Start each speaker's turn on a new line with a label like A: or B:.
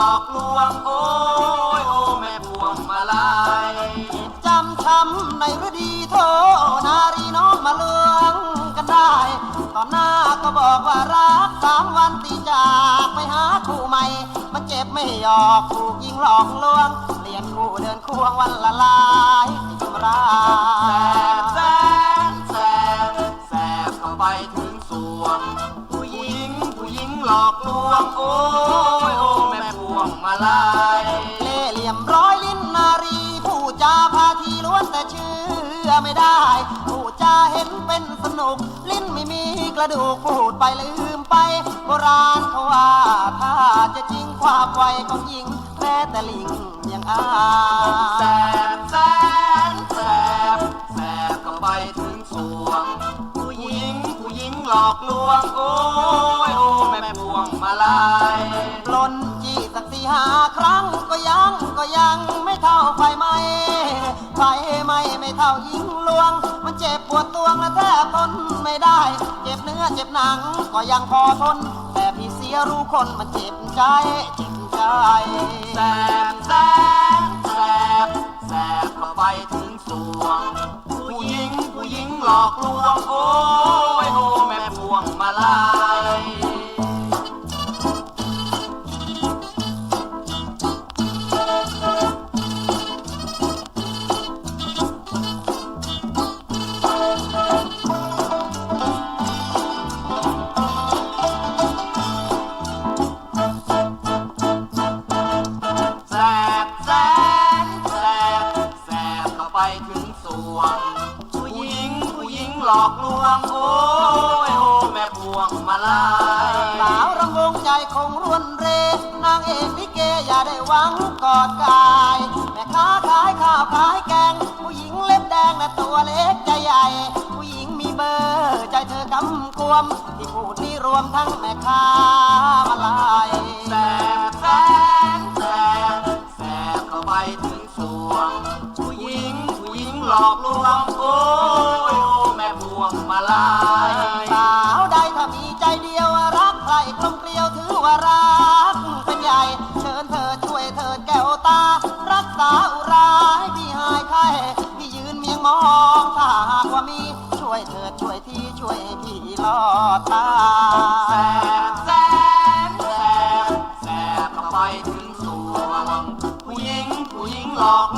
A: หลอกลวงโอ้ยโอ้แม่พวงมาลาย
B: จำช้ำในฤดีโทนารีน้องมาเลืองกันได้ตอนหน้าก็บอกว่ารักสามวันตีจากไปหาคู่ใหม่ มันเจ็บไม่หยอกถูกยิงหลอกลวงเปลี่ยนคู่เดินควงวันละลายที่ทำร้า
A: แลาย
B: เล่เหลี่ยมร้อยลิ้นนารีผู้จาพาทีล้วนแต่เชื่อไม่ได้ ผู้จาเห็นเป็นสนุก ลิ้นไม่มีกระดูกพูดไปลืมไป โบราณเขาว่าถ้าจะจริงความไวของหญิงแม้แต่ลิงยังอา
A: แสบแสนแสบแสบเข้าไปถึงสวง ผู้หญิงผู้หญิงหลอกลวงโอ้
B: เจ็บปวดตัวและแทบทนไม่ได้ เจ็บเนื้อเจ็บหนังก็ยังพอทน แต่พี่เสียรู้คนมันเจ็บใจเจ็บใจ
A: แสบแสบแสบแสบเข้าไปถึงสวง ผู้หญิงผู้หญิงหลอกลวงโอ้ยโอ้ ถึงสวง ผู้หญิงผู้หญิงหลอกลวง โอ้ยโอ้แม่พวงมาลาย
B: สาวรำวงใจคงรวนเร นางเอกลิเกอย่าได้หวังกอดกาย แม่ค้าขายข้าวขายแกง ผู้หญิงเล็บแดงและตัวเล็กใจใหญ่ ผู้หญิงมีเบอร์ใจเธอกำกวม ที่พูดนี่รวมทั้งแม่ค้ามาลาย
A: แสบแสนแสบแสบเข้าไปถึงสวงผู้หญิงผู้ หลอกลวงโอ้ยโอ้แม่พวงมาลาย
B: สาวใดถ้ามีใจเดียวรักใครกลมเกลียวถือว่ารักเป็นใหญ่เชิญเธอช่วยเถิดแก้วตา รักษาอุราให้พี่หายไข้พี่ยืนเมียงมองถ้าหากว่ามีช่วยเถิดช่วยที่ช่วยพี่รอดตา
A: แสบแสนแสบแสบเข้าไปถึงสวงผู้หญิงผู้หญิงหลอก